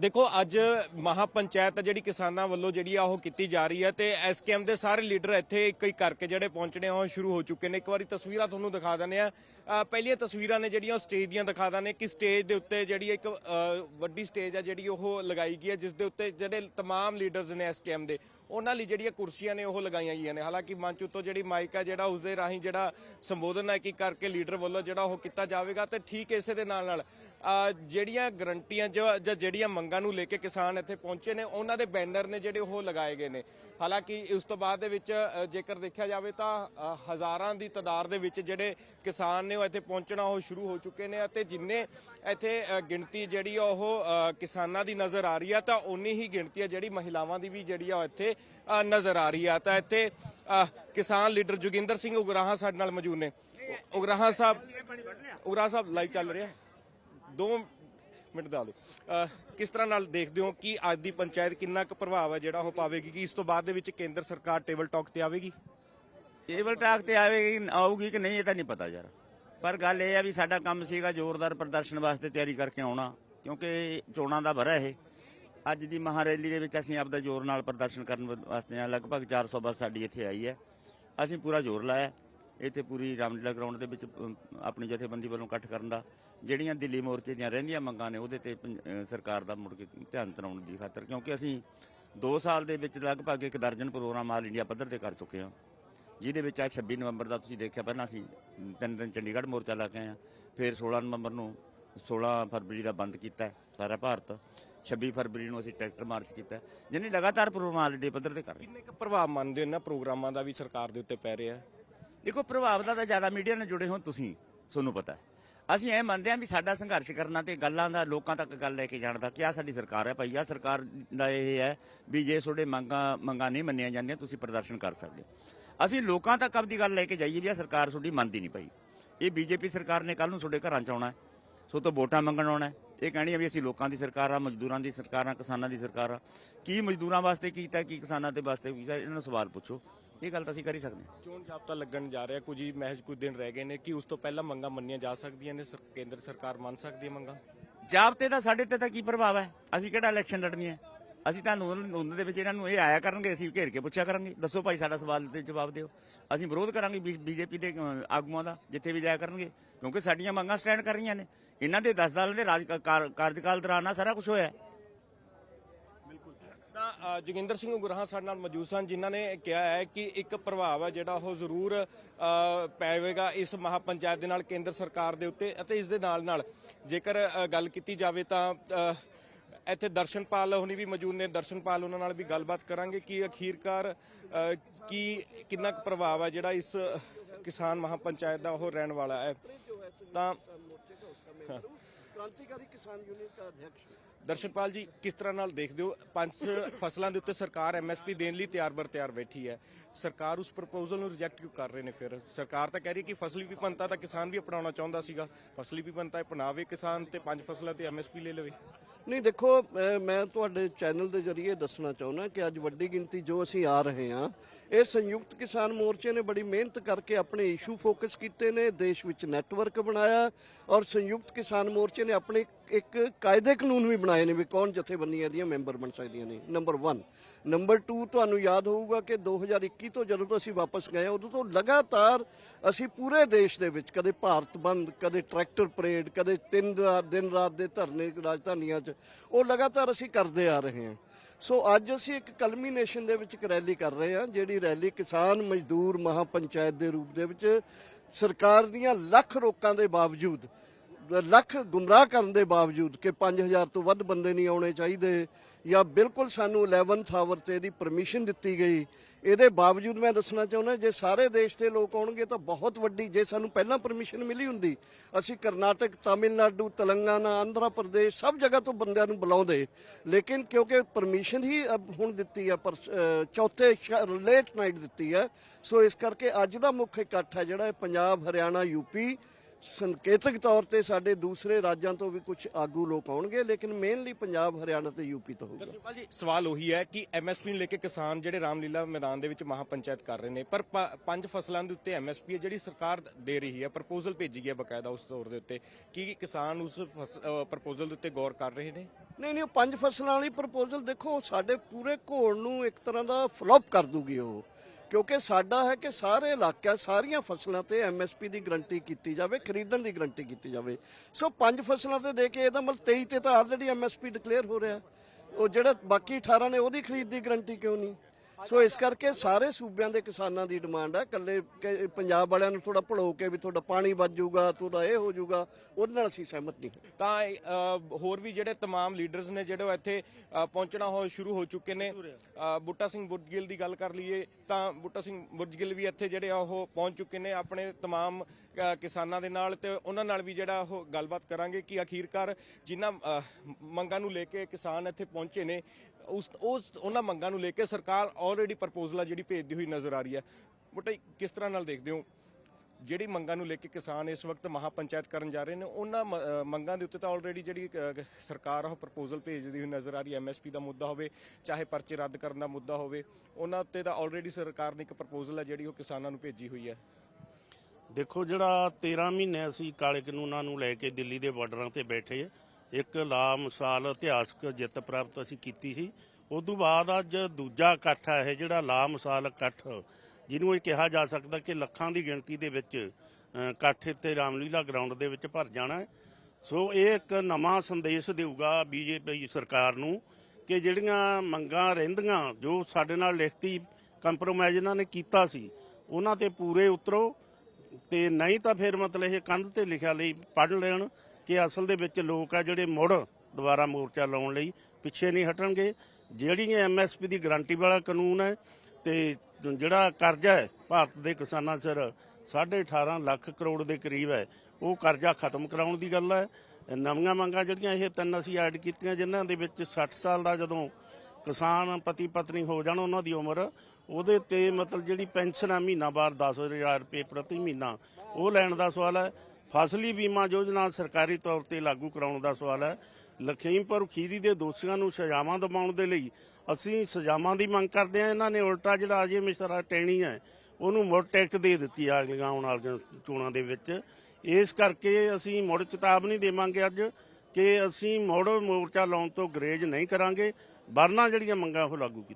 ਦੇਖੋ ਅੱਜ ਮਹਾਪੰਚਾਇਤ ਆ ਜਿਹੜੀ ਕਿਸਾਨਾਂ ਵੱਲੋਂ ਜਿਹੜੀ ਆ ਉਹ ਕੀਤੀ ਜਾ ਰਹੀ ਹੈ ਤੇ ਐਸਕੇਐਮ ਦੇ ਸਾਰੇ ਲੀਡਰ ਇੱਥੇ ਇੱਕ ਇੱਕ ਕਰਕੇ ਜਿਹੜੇ ਪਹੁੰਚਣੇ ਆ ਉਹ ਸ਼ੁਰੂ ਹੋ ਚੁੱਕੇ ਨੇ ਇੱਕ ਵਾਰੀ ਤਸਵੀਰਾਂ ਤੁਹਾਨੂੰ ਦਿਖਾ ਦਿੰਦੇ ਆ ਅ, ਪਹਿਲੀਆਂ ਤਸਵੀਰਾਂ ਨੇ ਜਿਹੜੀਆਂ ਉਹ ਸਟੇਜ ਦੀਆਂ ਦਿਖਾ ਦਿੰਦੇ ਕਿ ਸਟੇਜ ਦੇ ਉੱਤੇ ਜਿਹੜੀ ਇੱਕ ਅ, ਵੱਡੀ ਸਟੇਜ ਆ ਜਿਹੜੀ ਉਹ ਲਗਾਈ ਗਈ ਹੈ ਜਿਸ ਦੇ ਉੱਤੇ ਜਿਹੜੇ तमाम ਲੀਡਰਸ ਨੇ ਐਸਕੇਐਮ ਦੇ ਉਹਨਾਂ ਲਈ ਜਿਹੜੀਆਂ ਕੁਰਸੀਆਂ ਨੇ ਉਹ ਲਗਾਈਆਂ ਗਈਆਂ ਨੇ ਹਾਲਾਂਕਿ ਮੰਚ ਉੱਤੋਂ ਜਿਹੜੀ ਮਾਈਕ ਹੈ ਜਿਹੜਾ ਉਸ ਦੇ ਰਾਹੀਂ ਜਿਹੜਾ ਸੰਬੋਧਨ ਹੈ ਕਿ ਕਰਕੇ ਲੀਡਰ ਵੱਲੋਂ ਜਿਹੜਾ ਉਹ ਕੀਤਾ ਜਾਵੇਗਾ ਤੇ ਠੀਕ ਇਸੇ ਦੇ ਨਾਲ ਨਾਲ ਅ, ਜਿਹੜੀਆਂ ਗਰੰਟੀਆਂ ਜਾਂ ਜਿਹੜੀਆਂ ਮੰਗਾਂ ਨੂੰ ਲੈ ਕੇ ਕਿਸਾਨ ਇੱਥੇ ਪਹੁੰਚੇ ਨੇ, ਉਹਨਾਂ ਦੇ ਬੈਨਰ ਨੇ ਜਿਹੜੇ ਉਹ ਲਗਾਏ ਗਏ ਨੇ। ਹਾਲਾਂਕਿ ਇਸ ਤੋਂ ਬਾਅਦ ਦੇ ਵਿੱਚ ਜੇਕਰ ਦੇਖਿਆ ਜਾਵੇ ਤਾਂ ਹਜ਼ਾਰਾਂ ਦੀ ਤਾਦਾਦ ਦੇ ਵਿੱਚ ਜਿਹੜੇ ਕਿਸਾਨ ਨੇ ਉਹ ਇੱਥੇ ਪਹੁੰਚਣਾ ਉਹ ਸ਼ੁਰੂ ਹੋ ਚੁੱਕੇ ਨੇ ਅਤੇ ਜਿੰਨੇ ਇੱਥੇ ਗਿਣਤੀ ਜਿਹੜੀ ਆ ਉਹ ਕਿਸਾਨਾਂ ਦੀ ਨਜ਼ਰ ਆ ਰਹੀ ਆ, ਤਾਂ ਉਨੀ ਹੀ ਗਿਣਤੀ ਆ ਜਿਹੜੀ ਮਹਿਲਾਵਾਂ ਦੀ ਵੀ ਜਿਹੜੀ ਆ ਉਹ ਇੱਥੇ ਨਜ਼ਰ ਆ ਰਹੀ ਆ। ਤਾਂ ਇੱਥੇ ਕਿਸਾਨ ਲੀਡਰ ਜੋਗਿੰਦਰ ਸਿੰਘ ਉਗਰਾਹਾਂ ਸਾਡੇ ਨਾਲ ਮੌਜੂਦ ਨੇ। ਉ- ਉਗਰਾਹਾਂ ਸਾਹਿਬ ਉਗਰਾਹਾਂ ਸਾਹਿਬ ਲਾਈਵ ਚੱਲ ਰਿਹਾ। ਦੋ ਮਿੰਟ ਦਾ ਦਿਓ। ਕਿਸ ਤਰ੍ਹਾਂ ਨਾਲ ਦੇਖਦੇ ਹੋ ਕਿ ਅੱਜ ਦੀ ਪੰਚਾਇਤ ਕਿੰਨਾ ਕੁ ਪ੍ਰਭਾਵ ਹੈ ਜਿਹੜਾ ਉਹ ਪਾਵੇਗੀ? ਕਿ ਇਸ ਤੋਂ ਬਾਅਦ ਦੇ ਵਿੱਚ ਕੇਂਦਰ ਸਰਕਾਰ ਟੇਬਲ ਟਾਕ ਤੇ ਆਵੇਗੀ? ਟੇਬਲ ਟਾਕ ਤੇ ਆਵੇਗੀ, ਆਊਗੀ ਕਿ ਨਹੀਂ ਇਹ ਤਾਂ ਨਹੀਂ ਪਤਾ ਯਾਰ। ਪਰ ਗੱਲ ਇਹ ਆ ਵੀ ਸਾਡਾ ਕੰਮ ਸੀਗਾ ਜ਼ੋਰਦਾਰ ਪ੍ਰਦਰਸ਼ਨ ਵਾਸਤੇ ਤਿਆਰੀ ਕਰਕੇ ਆਉਣਾ, ਕਿਉਂਕਿ ਚੋਣਾਂ ਦਾ ਵਰਾ ਇਹ। ਅੱਜ ਦੀ ਮਹਾਰੈਲੀ ਦੇ ਵਿੱਚ ਅਸੀਂ ਆਪਦਾ ਜ਼ੋਰ ਨਾਲ ਪ੍ਰਦਰਸ਼ਨ ਕਰਨ ਵਾਸਤੇ ਆ ਲਗਭਗ 400 ਬੱਸ ਸਾਡੀ ਇੱਥੇ ਆਈ ਹੈ। ਅਸੀਂ ਪੂਰਾ ਜ਼ੋਰ ਲਾਇਆ। ਇੱਥੇ ਪੂਰੀ ਰਾਮਲੀਲਾ ਗਰਾਊਂਡ ਦੇ ਵਿੱਚ ਆਪਣੀ ਜਥੇਬੰਦੀ ਵੱਲੋਂ ਇਕੱਠ ਕਰਨ ਦਾ, ਜਿਹੜੀਆਂ ਦਿੱਲੀ ਮੋਰਚੇ ਦੀਆਂ ਰਹਿੰਦੀਆਂ ਮੰਗਾਂ ਨੇ, ਉਹਦੇ ਤੇ ਪੰਜ- ਸਰਕਾਰ ਦਾ ਮੁੜ ਕੇ ਧਿਆਨ ਤਰਾਉਣ ਦੀ ਖਾਤਰ, ਕਿਉਂਕਿ ਅਸੀਂ 2 ਸਾਲ ਦੇ ਵਿੱਚ ਲਗਭਗ ਇੱਕ ਦਰਜਨ ਪ੍ਰੋਗਰਾਮ ਆਲ ਇੰਡੀਆ ਪੱਧਰ ਤੇ ਕਰ ਚੁੱਕੇ ਹਾਂ ਜਿਹਦੇ ਵਿੱਚ ਆ 26 ਨਵੰਬਰ ਦਾ ਤੁਸੀਂ ਦੇਖਿਆ ਪਹਿਲਾਂ ਅਸੀਂ ਤਿੰਨ ਦਿਨ ਚੰਡੀਗੜ੍ਹ ਮੋਰਚਾ ਲਾ ਕੇ ਆਏ ਹਾਂ, ਫਿਰ 16 ਨਵੰਬਰ ਨੂੰ 16 ਫਰਵਰੀ ਦਾ ਬੰਦ ਕੀਤਾ ਸਾਰਾ ਭਾਰਤ 26 ਫਰਵਰੀ ਨੂੰ ਅਸੀਂ ਟਰੈਕਟਰ ਮਾਰਚ ਕੀਤਾ ਹੈ। ਲਗਾਤਾਰ ਪ੍ਰੋਗਰਾਮ ਆਲ ਇੰਡੀਆ ਪੱਧਰ ਤੇ ਕਰ ਰਹੇ ਕਿੰਨੇ ਕੁ ਪ੍ਰਭਾਵ ਮੰਨਦੇ ਹੋ ਇਹਨਾਂ ਪ੍ਰੋਗਰਾਮਾਂ ਦਾ ਵੀ ਸਰਕਾਰ ਦੇ ਉੱਤੇ ਪੈ ਰਿਹਾ ਹੈ ਦੇਖੋ, ਪ੍ਰਭਾਵ ਦਾ ਤਾਂ ਜ਼ਿਆਦਾ ਮੀਡੀਆ ਨਾਲ ਜੁੜੇ ਹੋ ਤੁਸੀਂ, ਤੁਹਾਨੂੰ ਪਤਾ ਅਸੀਂ ਇਹ ਮੰਨਦੇ ਹਾਂ ਵੀ ਸਾਡਾ ਸੰਘਰਸ਼ ਕਰਨਾ ਤੇ ਗੱਲਾਂ ਦਾ, ਲੋਕਾਂ ਤੱਕ ਗੱਲ ਲੈ ਕੇ ਜਾਣ ਦਾ ਕਿ ਆਹ ਸਾਡੀ ਸਰਕਾਰ ਹੈ ਭਾਈ ਆ ਸਰਕਾਰ ਦਾ ਇਹ ਹੈ ਵੀ ਜੇ ਤੁਹਾਡੇ ਮੰਗਾਂ ਮੰਗਾਂ ਨਹੀਂ ਮੰਨੀਆਂ ਜਾਂਦੀਆਂ, ਤੁਸੀਂ ਪ੍ਰਦਰਸ਼ਨ ਕਰ ਸਕਦੇ ਅਸੀਂ ਲੋਕਾਂ ਤੱਕ ਆਪਦੀ ਗੱਲ ਲੈ ਕੇ ਜਾਈਏ ਵੀ ਆ ਸਰਕਾਰ ਤੁਹਾਡੀ ਮੰਨਦੀ ਨਹੀਂ ਭਾਈ ਇਹ ਬੀਜੇਪੀ ਸਰਕਾਰ ਨੇ ਕੱਲ ਨੂੰ ਤੁਹਾਡੇ ਘਰਾਂ ਚ ਆਉਣਾ ਸੋ ਤੋਂ ਵੋਟਾਂ ਮੰਗਣ ਆਉਣਾ ਇਹ ਕਹਿਣੀ ਆ ਵੀ ਅਸੀਂ ਲੋਕਾਂ ਦੀ ਸਰਕਾਰ ਆ, ਮਜ਼ਦੂਰਾਂ ਦੀ ਸਰਕਾਰ ਆ, ਕਿਸਾਨਾਂ ਦੀ ਸਰਕਾਰ ਆ। ਕੀ ਮਜ਼ਦੂਰਾਂ ਵਾਸਤੇ ਕੀਤਾ, ਕੀ ਕਿਸਾਨਾਂ ਦੇ ਵਾਸਤੇ ਕੀਤਾ, ਇਹਨਾਂ ਨੂੰ ਸਵਾਲ ਪੁੱਛੋ। ਇਹ ਗੱਲ ਤਾਂ ਅਸੀਂ ਕਰ ਹੀ ਸਕਦੇ ਹਾਂ। ਚੋਣ ਜਾਬਤਾ ਲੱਗਣ ਜਾ ਰਿਹਾ ਕੁਝ ਹੀ ਮਹਿਜ ਕੁਝ ਦਿਨ ਰਹਿ ਗਏ ਨੇ ਕਿ ਉਸ ਤੋਂ ਪਹਿਲਾਂ ਮੰਗਾਂ ਮੰਨੀਆਂ ਜਾ ਸਕਦੀਆਂ ਨੇ? ਸਰ- ਕੇਂਦਰ ਸਰਕਾਰ ਮੰਨ ਸਕਦੀ ਹੈ ਮੰਗਾਂ? ਜਾਬਤੇ ਦਾ ਸਾਡੇ ਤੇ ਤਾਂ ਕੀ ਪ੍ਰਭਾਵ ਹੈ? ਅਸੀਂ ਕਿਹੜਾ ਇਲੈਕਸ਼ਨ ਲੜਨੀ ਹੈ? ਅਸੀਂ ਤੁਹਾਨੂੰ ਉਹਨਾਂ ਉਹਨਾਂ ਦੇ ਵਿੱਚ ਇਹਨਾਂ ਨੂੰ ਇਹ ਆਇਆ ਕਰਨਗੇ ਅਸੀਂ ਘੇਰ ਕੇ ਪੁੱਛਿਆ ਕਰਾਂਗੇ। ਦੱਸੋ ਭਾਈ ਸਾਡਾ ਸਵਾਲ ਤੇ ਜਵਾਬ ਦਿਓ। ਅਸੀਂ ਵਿਰੋਧ ਕਰਾਂਗੇ ਬੀਜੇਪੀ ਦੇ ਆਗੂਆਂ ਦਾ ਜਿੱਥੇ ਵੀ ਜਾਇਆ ਕਰਨਗੇ। ਕਿਉਂਕਿ ਸਾਡੀਆਂ ਮੰਗਾਂ ਸਟੈਂਡ ਕਰ ਰਹੀਆਂ ਨੇ। ਇਹਨਾਂ ਦੇ 10 ਸਾਲ ਦੇ ਰਾਜ ਕਾਰ- ਕਾਰਜਕਾਲ ਦੌਰਾਨ ਆ ਸਾਰਾ ਕੁਝ ਹੋਇਆ ਹੈ। ਜੋਗਿੰਦਰ ਸਿੰਘ ਗੁਰਹਾ ਸਾਡੇ ਨਾਲ ਮੌਜੂਦ ਸਨ ਜਿਨ੍ਹਾਂ ਨੇ ਕਿਹਾ ਹੈ ਕਿ ਇੱਕ ਪ੍ਰਭਾਵ ਹੈ ਜਿਹੜਾ ਉਹ ਜ਼ਰੂਰ ਪੈਵੇਗਾ ਇਸ ਮਹਾਪੰਚਾਇਤ ਦੇ ਨਾਲ ਕੇਂਦਰ ਸਰਕਾਰ ਦੇ ਉੱਤੇ ਅਤੇ ਇਸ ਦੇ ਨਾਲ ਨਾਲ। ਜੇਕਰ ਗੱਲ ਕੀਤੀ ਜਾਵੇ ਤਾਂ ਇੱਥੇ ਦਰਸ਼ਨਪਾਲ ਹੁਣੀ ਵੀ ਮੌਜੂਦ ਨੇ। ਦਰਸ਼ਨਪਾਲ ਉਹਨਾਂ ਨਾਲ ਵੀ ਗੱਲਬਾਤ ਕਰਾਂਗੇ ਕਿ ਅਖੀਰਕਾਰ ਕੀ ਕਿੰਨਾ ਕੁ ਪ੍ਰਭਾਵ ਹੈ ਜਿਹੜਾ ਇਸ ਕਿਸਾਨ ਮਹਾਪੰਚਾਇਤ ਦਾ ਉਹ ਰਹਿਣ ਵਾਲਾ ਹੈ। ਤਾਂ ਕ੍ਰਾਂਤੀਕਾਰੀ ਕਿਸਾਨ ਯੂਨੀਅਨ ਦਾ ਅਧਿਕਾਰੀ ਦਰਸ਼ਨਪਾਲ ਜੀ, ਕਿਸ ਤਰ੍ਹਾਂ ਨਾਲ ਦੇਖਦੇ ਹੋ? ਪੰਜ ਫਸਲਾਂ ਦੇ ਉੱਤੇ ਸਰਕਾਰ ਐਮਐਸਪੀ ਦੇਣ ਲਈ ਤਿਆਰ ਬਰ ਤਿਆਰ ਬੈਠੀ ਹੈ। ਸਰਕਾਰ ਉਸ ਪ੍ਰਪੋਜ਼ਲ ਨੂੰ ਰਿਜੈਕਟ ਕਿਉਂ ਕਰ ਰਹੇ ਨੇ ਫਿਰ? ਸਰਕਾਰ ਤਾਂ ਕਹਿ ਰਹੀ ਹੈ ਕਿ ਫਸਲੀ ਵਿਭਿੰਨਤਾ ਤਾਂ ਕਿਸਾਨ ਵੀ ਅਪਣਾਉਣਾ ਚਾਹੁੰਦਾ ਸੀਗਾ। ਫਸਲੀ ਵਿਭਿੰਨਤਾ ਅਪਣਾਵੇ ਕਿਸਾਨ ਤੇ ਪੰਜ ਫਸਲਾਂ ਤੇ ਐਮਐਸਪੀ ਲੈ ਲਵੇ। ਨਹੀਂ, ਦੇਖੋ ਮੈਂ ਤੁਹਾਡੇ ਚੈਨਲ ਦੇ ਜ਼ਰੀਏ ਦੱਸਣਾ ਚਾਹੁੰਦਾ ਕਿ ਅੱਜ ਵੱਡੀ ਗਿਣਤੀ ਜੋ ਅਸੀਂ ਆ ਰਹੇ ਹਾਂ, ਇਹ ਸੰਯੁਕਤ ਕਿਸਾਨ ਮੋਰਚੇ ਨੇ ਬੜੀ ਮਿਹਨਤ ਕਰਕੇ ਆਪਣੇ ਇਸ਼ੂ ਫੋਕਸ ਕੀਤੇ ਨੇ, ਦੇਸ਼ ਵਿੱਚ ਨੈਟਵਰਕ ਬਣਾਇਆ ਔਰ ਸੰਯੁਕਤ ਕਿਸਾਨ ਮੋਰਚੇ ਨੇ ਆਪਣੇ ਇੱਕ ਕਾਇਦੇ ਕਾਨੂੰਨ ਵੀ ਬਣਾਏ ਨੇ ਵੀ ਕੌਣ ਜਥੇਬੰਦੀਆਂ ਦੀਆਂ ਮੈਂਬਰ ਬਣ ਸਕਦੀਆਂ ਨੇ। ਨੰਬਰ 1 ਨੰਬਰ 2 ਤੁਹਾਨੂੰ ਯਾਦ ਹੋਊਗਾ ਕਿ 2021 ਤੋਂ ਜਦੋਂ ਤੋਂ ਅਸੀਂ ਵਾਪਸ ਗਏ, ਉਦੋਂ ਤੋਂ ਲਗਾਤਾਰ ਅਸੀਂ ਪੂਰੇ ਦੇਸ਼ ਦੇ ਵਿੱਚ ਕਦੇ ਭਾਰਤ ਬੰਦ, ਕਦੇ ਟਰੈਕਟਰ ਪਰੇਡ ਕਦੇ ਤਿੰਨ ਰਾਤ ਦਿਨ ਰਾਤ ਦੇ ਧਰਨੇ ਰਾਜਧਾਨੀਆਂ 'ਚ, ਉਹ ਲਗਾਤਾਰ ਅਸੀਂ ਕਰਦੇ ਆ ਰਹੇ ਹਾਂ। ਸੋ ਅੱਜ ਅਸੀਂ ਇੱਕ ਕਲਮੀਨੇਸ਼ਨ ਦੇ ਵਿੱਚ ਇੱਕ ਰੈਲੀ ਕਰ ਰਹੇ ਹਾਂ, ਜਿਹੜੀ ਰੈਲੀ ਕਿਸਾਨ ਮਜ਼ਦੂਰ ਮਹਾਪੰਚਾਇਤ ਦੇ ਰੂਪ ਦੇ ਵਿੱਚ ਸਰਕਾਰ ਦੀਆਂ ਲੱਖ ਰੋਕਾਂ ਦੇ ਬਾਵਜੂਦ ਲੱਖ ਗੁੰਮਰਾਹ ਕਰਨ ਦੇ ਬਾਵਜੂਦ ਕਿ 5000 ਤੋਂ ਵੱਧ ਬੰਦੇ ਨਹੀਂ ਆਉਣੇ ਚਾਹੀਦੇ ਜਾਂ ਬਿਲਕੁਲ ਸਾਨੂੰ 11th ਆਵਰ ਤੇ ਇਹਦੀ ਪਰਮਿਸ਼ਨ ਦਿੱਤੀ ਗਈ ਇਹਦੇ ਬਾਵਜੂਦ ਮੈਂ ਦੱਸਣਾ ਚਾਹੁੰਦਾ ਜੇ ਸਾਰੇ ਦੇਸ਼ ਦੇ ਲੋਕ ਆਉਣਗੇ ਤਾਂ ਬਹੁਤ ਵੱਡੀ ਜੇ ਸਾਨੂੰ ਪਹਿਲਾਂ ਪਰਮਿਸ਼ਨ ਮਿਲੀ ਹੁੰਦੀ ਅਸੀਂ ਕਰਨਾਟਕ ਤਾਮਿਲਨਾਡੂ ਤੇਲੰਗਾਨਾ ਆਂਧਰਾ ਪ੍ਰਦੇਸ਼ ਸਭ ਜਗ੍ਹਾ ਤੋਂ ਬੰਦਿਆਂ ਨੂੰ ਬੁਲਾਉਂਦੇ ਲੇਕਿਨ ਕਿਉਂਕਿ ਪਰਮਿਸ਼ਨ ਹੀ ਹੁਣ ਦਿੱਤੀ ਹੈ ਪਰ ਅ, ਚੌਥੇ ਲੇਟ ਨਾਈਟ ਦਿੱਤੀ ਹੈ ਸੋ ਇਸ ਕਰਕੇ ਅੱਜ ਦਾ ਮੁੱਖ ਇਕੱਠ ਹੈ ਜਿਹੜਾ ਇਹ ਪੰਜਾਬ ਹਰਿਆਣਾ ਯੂਪੀ ਸੰਕੇਤਕ ਤੌਰ ਤੇ ਸਾਡੇ ਦੂਸਰੇ ਰਾਜਾਂ ਤੋਂ ਵੀ ਕੁਝ ਆਗੂ ਲੋਕ ਆਉਣਗੇ ਲੇਕਿਨ ਮੇਨਲੀ ਪੰਜਾਬ ਹਰਿਆਣਾ ਤੇ ਯੂਪੀ ਤੋਂ ਹੋਊਗਾ। ਦਰਸ਼ਕਪਾਲ ਜੀ ਸਵਾਲ ਉਹੀ ਹੈ ਕਿ ਐਮਐਸਪੀ ਨੂੰ ਲੈ ਕੇ ਕਿਸਾਨ ਜਿਹੜੇ ਰਾਮਲੀਲਾ ਮੈਦਾਨ ਦੇ ਵਿੱਚ ਮਹਾ ਪੰਚਾਇਤ ਕਰ ਰਹੇ ਨੇ ਪਰ ਪ- ਪੰਜ ਫਸਲਾਂ ਦੇ ਉੱਤੇ ਐਮਐਸਪੀ ਹੈ ਜਿਹੜੀ ਸਰਕਾਰ ਦੇ ਰਹੀ ਹੈ ਪ੍ਰਪੋਜ਼ਲ ਭੇਜੀ ਹੈ ਬਕਾਇਦਾ ਉਸ ਤੌਰ ਦੇ ਉੱਤੇ। ਕੀ ਕਿਸਾਨ ਉਸ ਪ੍ਰਪੋਜ਼ਲ ਦੇ ਉੱਤੇ ਗੌਰ ਕਰ ਰਹੇ ਨੇ? ਨਹੀਂ ਨਹੀਂ ਉਹ ਪੰਜ ਫਸਲਾਂ ਵਾਲੀ ਪ੍ਰਪੋਜ਼ਲ ਦੇਖੋ ਸਾਡੇ ਪੂਰੇ ਘੋਲ ਨੂੰ ਇੱਕ ਤਰ੍ਹਾਂ ਦਾ ਫਲॉप ਕਰ ਦੂਗੀ ਉਹ। ਕਿਉਂਕਿ ਸਾਡਾ ਹੈ ਕਿ ਸਾਰੇ ਇਲਾਕਾ, ਸਾਰੀਆਂ ਫਸਲਾਂ ਤੇ ਐਮਐਸਪੀ ਦੀ ਗਰੰਟੀ ਕੀਤੀ ਜਾਵੇ, ਖਰੀਦਣ ਦੀ ਗਰੰਟੀ ਕੀਤੀ ਜਾਵੇ। ਸੋ ਪੰਜ ਫਸਲਾਂ ਤੇ ਦੇ ਕੇ ਇਹਦਾ ਮਤਲਬ 23 ਤੇ ਤਾਂ ਆਲਰੇਡੀ ਐਮਐਸਪੀ ਡਿਕਲੇਅਰ ਹੋ ਰਿਹਾ। ਉਹ ਜਿਹੜਾ ਬਾਕੀ 18 ਨੇ ਉਹਦੀ ਖਰੀਦ ਦੀ ਗਰੰਟੀ ਕਿਉਂ ਨਹੀਂ? ਸੋ ਇਸ ਕਰਕੇ ਸਾਰੇ ਸੂਬਿਆਂ ਦੇ ਕਿਸਾਨਾਂ ਦੀ ਡਿਮਾਂਡ ਹੈ ਕੱਲੇ ਕਿ ਪੰਜਾਬ ਵਾਲਿਆਂ ਨੂੰ ਥੋੜਾ ਭੜੋ ਕੇ ਵੀ ਤੁਹਾਡਾ ਪਾਣੀ ਵੱਜ ਜਾਊਗਾ ਤੁਹਾਡਾ ਇਹ ਹੋ ਜਾਊਗਾ ਉਹਦੇ ਨਾਲ ਅਸੀਂ ਸਹਿਮਤ ਨਹੀਂ ਹਾਂ ਤਾਂ ਅ, ਹੋਰ ਵੀ ਜਿਹੜੇ तमाम ਲੀਡਰਸ ਨੇ ਜਿਹੜੇ ਉਹ ਇੱਥੇ ਅ, ਪਹੁੰਚਣਾ ਹੋ ਸ਼ੁਰੂ ਹੋ ਚੁੱਕੇ ਨੇ ਅ, ਬੂਟਾ ਸਿੰਘ ਬੁਰਜਗਿੱਲ ਦੀ ਗੱਲ ਕਰ ਲਈਏ ਤਾਂ ਬੂਟਾ ਸਿੰਘ ਬੁਰਜਗਿੱਲ ਵੀ ਇੱਥੇ ਜਿਹੜੇ ਆ ਉਹ ਪਹੁੰਚ ਚੁੱਕੇ ਨੇ ਆਪਣੇ तमाम ਅ, ਕਿਸਾਨਾਂ ਦੇ ਨਾਲ ਤੇ ਉਹਨਾਂ ਨਾਲ ਵੀ ਜਿਹੜਾ ਉਹ ਗੱਲਬਾਤ ਕਰਾਂਗੇ ਕਿ ਅਖੀਰਕਾਰ ਜਿਨ੍ਹਾਂ ਅ, ਮੰਗਾਂ ਨੂੰ ਲੈ ਕੇ ਕਿਸਾਨ ਇੱਥੇ ਪਹੁੰਚੇ ਨੇ ਉਸ ਉਸ ਉਹਨਾਂ ਮੰਗਾਂ ਨੂੰ ਲੈ ਕੇ ਸਰਕਾਰ ਆਲਰੇਡੀ ਪ੍ਰਪੋਜ਼ਲ ਜਿਹੜੀ ਭੇਜਦੀ ਹੋਈ ਨਜ਼ਰ ਆ ਰਹੀ ਹੈ। ਬੂਟਾ ਕਿਸ ਤਰ੍ਹਾਂ ਨਾਲ ਦੇਖਦੇ ਹੋ? ਜਿਹੜੀ ਮੰਗਾਂ ਨੂੰ ਲੈ ਕੇ ਕਿਸਾਨ ਇਸ ਵਕਤ ਮਹਾ ਪੰਚਾਇਤ ਕਰਨ ਜਾ ਰਹੇ ਨੇ, ਉਹਨਾਂ ਮੰਗਾਂ ਦੇ ਉੱਤੇ ਤਾਂ ਆਲਰੇਡੀ ਜਿਹੜੀ ਸਰਕਾਰ ਉਹ ਪ੍ਰਪੋਜ਼ਲ ਭੇਜਦੀ ਹੋਈ ਨਜ਼ਰ ਆ ਰਹੀ ਹੈ। ਐਮਐਸਪੀ ਦਾ ਮੁੱਦਾ ਹੋਵੇ, ਚਾਹੇ ਪਰਚੇ ਰੱਦ ਕਰਨ ਦਾ ਮੁੱਦਾ ਹੋਵੇ, ਉਹਨਾਂ ਉੱਤੇ ਤਾਂ ਆਲਰੇਡੀ ਸਰਕਾਰ ਨੇ ਇੱਕ ਪ੍ਰਪੋਜ਼ਲ ਹੈ ਜਿਹੜੀ ਉਹ ਕਿਸਾਨਾਂ ਨੂੰ ਭੇਜੀ ਹੋਈ ਹੈ। ਦੇਖੋ ਜਿਹੜਾ 13 ਮਹੀਨੇ ਅਸੀਂ ਕਾਲੇ ਕਾਨੂੰਨਾਂ ਨੂੰ ਲੈ ਕੇ ਦਿੱਲੀ ਦੇ ਬਾਰਡਰਾਂ ਤੇ ਬੈਠੇ ਇੱਕ ਲਾ ਮਿਸਾਲ ਇਤਿਹਾਸਕ ਜਿੱਤ ਪ੍ਰਾਪਤ ਅਸੀਂ ਕੀਤੀ ਸੀ। ਉਸ ਤੋਂ ਬਾਅਦ ਅੱਜ ਦੂਜਾ ਇਕੱਠ ਹੈ ਇਹ ਜਿਹੜਾ ਲਾ ਮਿਸਾਲ ਇਕੱਠ, ਜਿਹਨੂੰ ਇਹ ਕਿਹਾ ਜਾ ਸਕਦਾ ਕਿ ਲੱਖਾਂ ਦੀ ਗਿਣਤੀ ਦੇ ਵਿੱਚ ਇਕੱਠ ਇੱਥੇ ਰਾਮਲੀਲਾ ਗਰਾਊਂਡ ਦੇ ਵਿੱਚ ਭਰ ਜਾਣਾ ਸੋ ਇਹ ਇੱਕ ਨਵਾਂ ਸੰਦੇਸ਼ ਦੇਊਗਾ ਬੀਜੇਪੀ ਸਰਕਾਰ ਨੂੰ ਕਿ ਜਿਹੜੀਆਂ ਮੰਗਾਂ ਰਹਿੰਦੀਆਂ, ਜੋ ਸਾਡੇ ਨਾਲ ਲਿਖਤੀ ਕੰਪਰੋਮਾਈਜ਼ ਇਹਨਾਂ ਨੇ ਕੀਤਾ ਸੀ, ਉਹਨਾਂ ਤੇ ਪੂਰੇ ਉਤਰੋ ਤੇ ਨਹੀਂ ਤਾਂ ਫਿਰ ਮਤਲਬ ਇਹ ਕੰਧ ਤੇ ਲਿਖਿਆ ਲਈ ਪੜ੍ਹ ਲੈਣ। ਕਿ ਅਸਲ ਦੇ ਵਿੱਚ ਲੋਕ ਆ ਜਿਹੜੇ ਮੁੜ ਦੁਬਾਰਾ ਮੋਰਚਾ ਲਾਉਣ ਲਈ ਪਿੱਛੇ ਨਹੀਂ ਹਟਣਗੇ। ਜਿਹੜੀ ਐਮਐਸਪੀ ਦੀ ਗਾਰੰਟੀ ਵਾਲਾ ਕਾਨੂੰਨ ਹੈ ਤੇ ਜਿਹੜਾ ਕਰਜ਼ਾ ਹੈ, ਭਾਰਤ ਦੇ ਕਿਸਾਨਾਂ ਸਿਰ 18.5 ਲੱਖ ਕਰੋੜ ਦੇ ਕਰੀਬ ਹੈ, ਉਹ ਕਰਜ਼ਾ ਖਤਮ ਕਰਾਉਣ ਦੀ ਗੱਲ ਹੈ। ਨਵੀਆਂ ਮੰਗਾਂ ਜਿਹੜੀਆਂ ਇਹ ਤਿੰਨ ਅਸੀਂ ਐਡ ਕੀਤੀਆਂ, ਜਿਨ੍ਹਾਂ ਦੇ ਵਿੱਚ 60 ਸਾਲ ਦਾ ਜਦੋਂ ਕਿਸਾਨ ਪਤੀ ਪਤਨੀ ਹੋ ਜਾਣ, ਉਹਨਾਂ ਦੀ ਉਮਰ, ਉਹਦੇ ਤੇ ਮਤਲਬ ਜਿਹੜੀ ਪੈਨਸ਼ਨ ਆ ਮਹੀਨਾ ਬਾਅਦ 10000 ਰੁਪਏ ਪ੍ਰਤੀ ਮਹੀਨਾ, ਉਹ ਲੈਣ ਦਾ ਸਵਾਲ ਹੈ। ਫਸਲੀ ਬੀਮਾ ਯੋਜਨਾ ਸਰਕਾਰੀ ਤੌਰ ਤੇ ਲਾਗੂ ਕਰਾਉਣ ਦਾ ਸਵਾਲ ਹੈ। ਲਖੀਮਪੁਰ ਖੀਰੀ ਦੇ ਦੋਸ਼ੀਆਂ ਨੂੰ ਸਜ਼ਾਵਾਂ ਦਿਵਾਉਣ ਦੇ ਲਈ ਅਸੀਂ ਸਜ਼ਾਵਾਂ ਦੀ ਮੰਗ ਕਰਦੇ ਹਾਂ। ਇਹਨਾਂ ਨੇ ਉਲਟਾ ਜਿਹੜਾ ਅਜੇ ਮਿਸ਼ਰਾ ਟੈਣੀ ਹੈ, ਉਹਨੂੰ ਮੁੜ ਟਿਕਟ ਦੇ ਦਿੱਤੀ ਆ ਅਗਲੀਆਂ ਆਉਣ ਵਾਲੀਆਂ ਚੋਣਾਂ ਦੇ ਵਿੱਚ। ਇਸ ਕਰਕੇ ਅਸੀਂ ਮੁੜ ਚੇਤਾਵਨੀ ਦੇਵਾਂਗੇ ਅੱਜ ਕਿ ਅਸੀਂ ਮੁੜ ਮੋਰਚਾ ਲਾਉਣ ਤੋਂ ਗਰੇਜ ਨਹੀਂ ਕਰਾਂਗੇ। ਵਰਨਾ ਜਿਹੜੀਆਂ ਮੰਗਾਂ ਉਹ ਲਾਗੂ ਕੀਤੀਆਂ